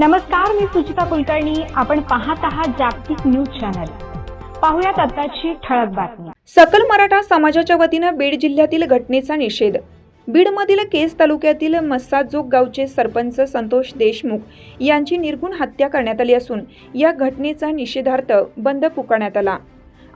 नमस्कार मी सुचिता कुलकर्णी. आपण पाहत आहात जागतिक न्यूज चॅनल. पाहुयात आताची ठळक बातमी. सकल मराठा समाजाच्या वतीनं बीड जिल्ह्यातील घटनेचा निषेध. बीडमधील केस तालुक्यातील मस्साजोग गावचे सरपंच संतोष देशमुख यांची निर्गुण हत्या करण्यात आली असून या घटनेचा निषेधार्थ बंद पुकारण्यात आला.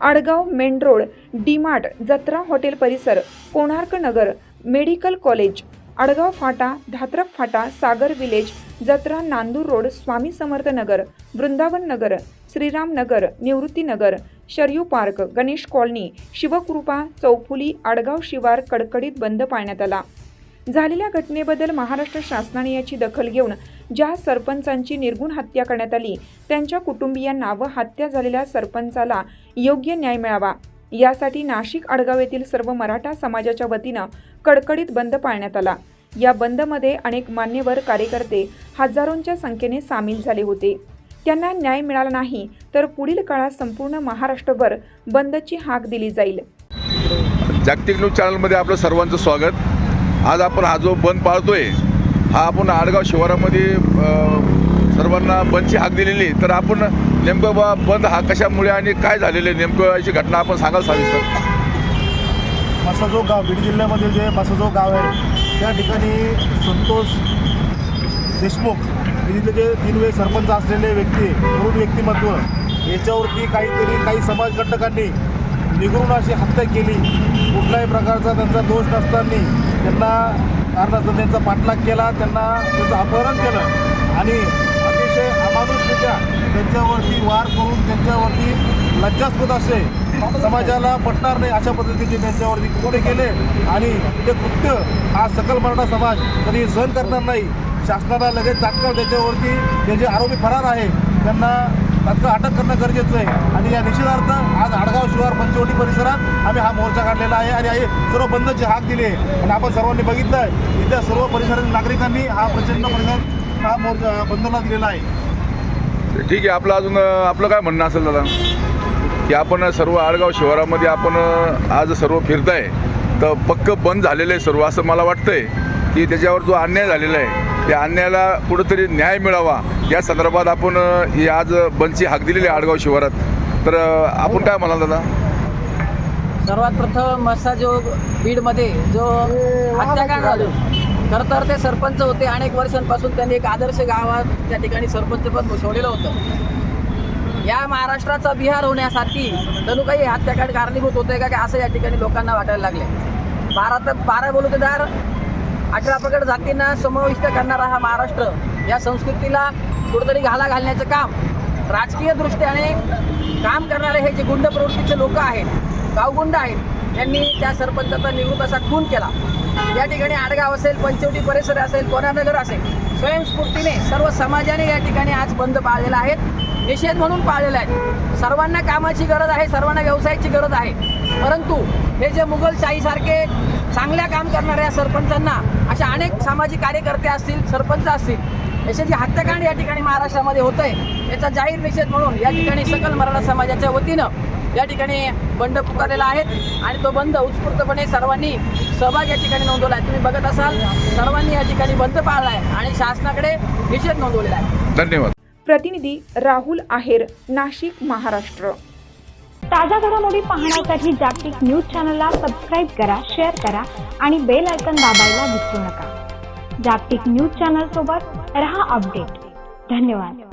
Adgaon main road DMart Jatra hotel परिसर कोणार्क नगर मेडिकल कॉलेज आडगाव फाटा धात्रक फाटा Sagar village Jatra Nandur road Swami Samarth Nagar Vrindavan Nagar Shriram Nagar Nivrutti Nagar Sharayu park Ganesh colony Shivkrupa चौफुली Adgaon शिवार कडकडीत बंद पाळण्यात आला. झालेल्या घटनेबद्दल महाराष्ट्र शासनाने याची दखल घेऊन ज्या सरपंचांची निर्गुण हत्या करण्यात आली त्यांच्या कुटुंबियांना व हत्या झालेल्या सरपंचाला योग्य न्याय मिळावा. यासाठी नाशिक आडगाव येथील सर्व मराठा समाजाच्या वतीनं कडकडीत बंद पाळण्यात आला. या बंदमध्ये अनेक मान्यवर कार्यकर्ते हजारोंच्या संख्येने सामील झाले होते. त्यांना न्याय मिळाला नाही तर पुढील काळात संपूर्ण महाराष्ट्रभर बंदची हाक दिली जाईल. जागतिक न्यूज चॅनलमध्ये आपलं सर्वांचं स्वागत. आज आपण हा जो बंद पाळतोय हा आपण आडगाव शिवारामध्ये सर्वांना बंदची हाक दिलेली आहे. तर आपण नेमकं बा बंद हा कशामुळे आणि काय झालेलं आहे नेमकं याची घटना आपण सांगाल सविस्तर मसाजोग गाव बीड जिल्ह्यामधील जे मसाजोग गाव आहे त्या ठिकाणी संतोष देशमुख हे तिथले जे तीन वेळ सरपंच असलेले व्यक्ती तरुण व्यक्तिमत्व याच्यावरती काहीतरी काही समाजघटकांनी निघून अशी हत्या केली. कुठल्याही प्रकारचा त्यांचा दोष नसताना त्यांना कारणास्तव त्यांचा पाठलाग केला त्यांना त्यांचं अपहरण केलं. आणि अतिशय अमानुषरित्या त्यांच्यावरती वार करून त्यांच्यावरती लज्जास्पद असे समाजाला पटणार नाही अशा पद्धतीचे त्यांच्यावरती कृत्य केले आणि ते कृत्य हा सकल मराठा समाज कधी सहन करणार नाही. शासनाला लगेच तात्काळ त्याच्यावरती ते जे आरोपी फरार आहे त्यांना तात्काळ अटक करणं गरजेचं आहे. आणि या निषेधार्थ आज आडगाव शिवार पंचवटी परिसरात आम्ही हा मोर्चा काढलेला आहे आणि हे सर्व बंदचे हाक दिले आणि आपण सर्वांनी बघितलं आहे इथल्या सर्व परिसरातील नागरिकांनी हा प्रचंड परिसर हा मोर्चा बंदला दिलेला आहे. ठीक आहे आपलं अजून आपलं काय म्हणणं असेल दादा? की आपण सर्व आडगाव शहरामध्ये आपण आज सर्व फिरताय तर पक्क बंद झालेलं आहे सर्व असं मला वाटतंय की त्याच्यावर जो अन्याय झालेला आहे त्या अन्यायाला कुठंतरी न्याय मिळावा या संदर्भात आपण ही आज बंदची हाक दिलेली आहे आडगाव शहरात तर आपण काय म्हणाल दादा? सर्वात प्रथम मस्साजोग बीडमध्ये जो हत्याकांड झालं खरं तर ते सरपंच होते. अनेक वर्षांपासून त्यांनी एक आदर्श गावात त्या ठिकाणी सरपंचपद भूषवलेलं होतं. या महाराष्ट्राचा बिहार होण्यासाठी जणू काही हे हत्याकांड कारणीभूत होते का? असं या ठिकाणी लोकांना वाटायला लागले बारा तर बारा बलुतेदार अठरा प्रकट जातींना समाविष्ट करणारा हा महाराष्ट्र या संस्कृतीला कुठेतरी घाला घालण्याचं काम राजकीय दृष्ट्याने काम करणारे हे जे गुंड प्रवृत्तीचे लोक आहेत गावगुंड आहेत यांनी त्या सरपंचाचा निवृत्त असा खून केला. या ठिकाणी आडगाव असेल पंचवटी परिसर असेल कोणानगर असेल स्वयंस्फूर्तीने सर्व समाजाने या ठिकाणी आज बंद पाळलेला आहे निषेध म्हणून पाळलेला आहे. सर्वांना कामाची गरज आहे सर्वांना व्यवसायाची गरज आहे. परंतु हे जे मुघलशाहीसारखे चांगल्या काम करणाऱ्या सरपंचांना अशा अनेक सामाजिक कार्यकर्ते असतील सरपंच असतील याचे जे हत्याकांड या ठिकाणी महाराष्ट्रामध्ये होत आहे याचा जाहीर निषेध म्हणून या ठिकाणी सकल मराठा समाजाच्या वतीनं या ठिकाणी बंड पुकारलेला आहे आणि तो बंद उत्स्फूर्तपणे सर्वांनी सहभाग या ठिकाणी नोंदवला आहे. तुम्ही बघत असाल सर्वांनी या ठिकाणी बंद पाळला आहे आणि शासनाकडे निषेध नोंदवलेला आहे. धन्यवाद. प्रतिनिधी राहुल आहेर नाशिक महाराष्ट्र. ताज्या घडामोडी पाहण्यासाठी जागतिक न्यूज चॅनलला सबस्क्राईब करा शेअर करा आणि बेल आयकन दाबायला विसरू नका. जागतिक न्यूज चॅनल सोबत रहा अपडेट. धन्यवाद.